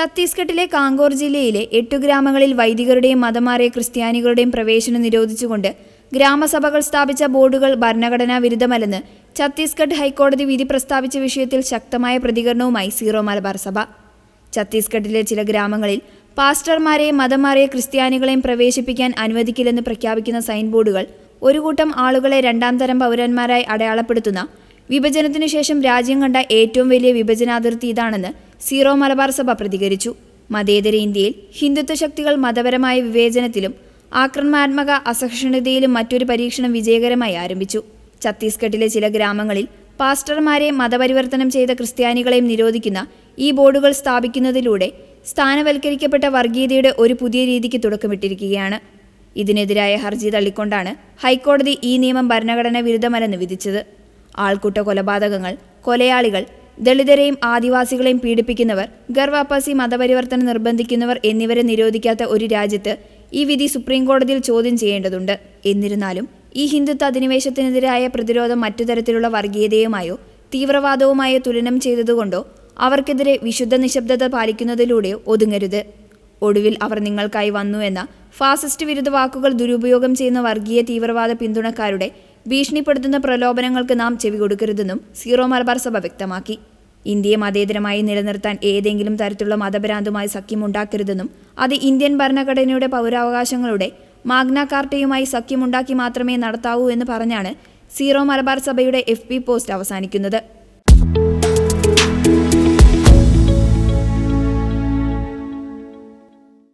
ഛത്തീസ്ഗഡിലെ കാങ്കോർ ജില്ലയിലെ എട്ടു ഗ്രാമങ്ങളിൽ വൈദികരുടെയും മതമാരെ ക്രിസ്ത്യാനികളുടെയും പ്രവേശനം നിരോധിച്ചുകൊണ്ട് ഗ്രാമസഭകൾ സ്ഥാപിച്ച ബോർഡുകൾ ഭരണഘടനാ വിരുദ്ധമല്ലെന്ന് ഛത്തീസ്ഗഡ് ഹൈക്കോടതി വിധി പ്രസ്താവിച്ച വിഷയത്തിൽ ശക്തമായ പ്രതികരണവുമായി സീറോ മലബാർ സഭ. ഛത്തീസ്ഗഡിലെ ചില ഗ്രാമങ്ങളിൽ പാസ്റ്റർമാരെയും മതമാറിയ ക്രിസ്ത്യാനികളെയും പ്രവേശിപ്പിക്കാൻ അനുവദിക്കില്ലെന്ന് പ്രഖ്യാപിക്കുന്ന സൈൻ ബോർഡുകൾ ഒരു കൂട്ടം ആളുകളെ രണ്ടാം തരം പൗരന്മാരായി അടയാളപ്പെടുത്തുന്ന വിഭജനത്തിനു ശേഷം രാജ്യം കണ്ട ഏറ്റവും വലിയ വിഭജനാതിർത്തി ഇതാണെന്ന് സീറോ മലബാർ സഭ പ്രതികരിച്ചു. മതേതര ഇന്ത്യയിൽ ഹിന്ദുത്വ ശക്തികൾ മതപരമായ വിവേചനത്തിലും ആക്രമണാത്മക അസഹിഷ്ണുതയിലും മറ്റൊരു പരീക്ഷണം വിജയകരമായി ആരംഭിച്ചു. ഛത്തീസ്ഗഡിലെ ചില ഗ്രാമങ്ങളിൽ പാസ്റ്റർമാരെ മതപരിവർത്തനം ചെയ്ത ക്രിസ്ത്യാനികളെയും നിരോധിക്കുന്ന ഈ ബോർഡുകൾ സ്ഥാപിക്കുന്നതിലൂടെ സ്ഥാനവൽക്കരിക്കപ്പെട്ട വർഗീയതയുടെ ഒരു പുതിയ രീതിക്ക് തുടക്കമിട്ടിരിക്കുകയാണ്. ഇതിനെതിരായ ഹർജി തള്ളിക്കൊണ്ടാണ് ഹൈക്കോടതി ഈ നിയമം ഭരണഘടന വിരുദ്ധമല്ലെന്ന് വിധിച്ചത്. ആൾക്കൂട്ട കൊലപാതകങ്ങൾ കൊലയാളികൾ ദളിതരെയും ആദിവാസികളെയും പീഡിപ്പിക്കുന്നവർ ഗർവാപ്പാസി മതപരിവർത്തനം നിർബന്ധിക്കുന്നവർ എന്നിവരെ നിരോധിക്കാത്ത ഒരു രാജ്യത്ത് ഈ വിധി സുപ്രീം കോടതിയിൽ ചോദ്യം ചെയ്യേണ്ടതുണ്ട്. എന്നിരുന്നാലും ഈ ഹിന്ദുത്വ അധിനിവേശത്തിനെതിരായ പ്രതിരോധം മറ്റു തരത്തിലുള്ള വർഗീയതയുമായോ തീവ്രവാദവുമായോ തുലനം ചെയ്തതുകൊണ്ടോ അവർക്കെതിരെ വിശുദ്ധ നിശബ്ദത പാലിക്കുന്നതിലൂടെയോ ഒതുങ്ങരുത്. ഒടുവിൽ അവർ നിങ്ങൾക്കായി വന്നു എന്ന ഫാസിസ്റ്റ് വിരുദ്ധ വാക്കുകൾ ദുരുപയോഗം ചെയ്യുന്ന വർഗീയ തീവ്രവാദ പിന്തുണക്കാരുടെ ഭീഷണിപ്പെടുത്തുന്ന പ്രലോഭനങ്ങൾക്ക് നാം ചെവി കൊടുക്കരുതെന്നും സീറോ മലബാർ സഭ വ്യക്തമാക്കി. ഇന്ത്യയെ മതേതരമായി നിലനിർത്താൻ ഏതെങ്കിലും തരത്തിലുള്ള മതഭ്രാന്തുമായി സഖ്യമുണ്ടാക്കരുതെന്നും അത് ഇന്ത്യൻ ഭരണഘടനയുടെ പൗരാവകാശങ്ങളുടെ മാഗ്ന കാർട്ടയുമായി സഖ്യമുണ്ടാക്കി മാത്രമേ നടത്താവൂ എന്ന് പറഞ്ഞാണ് സീറോ മലബാർ സഭയുടെ എഫ് പോസ്റ്റ് അവസാനിക്കുന്നത്.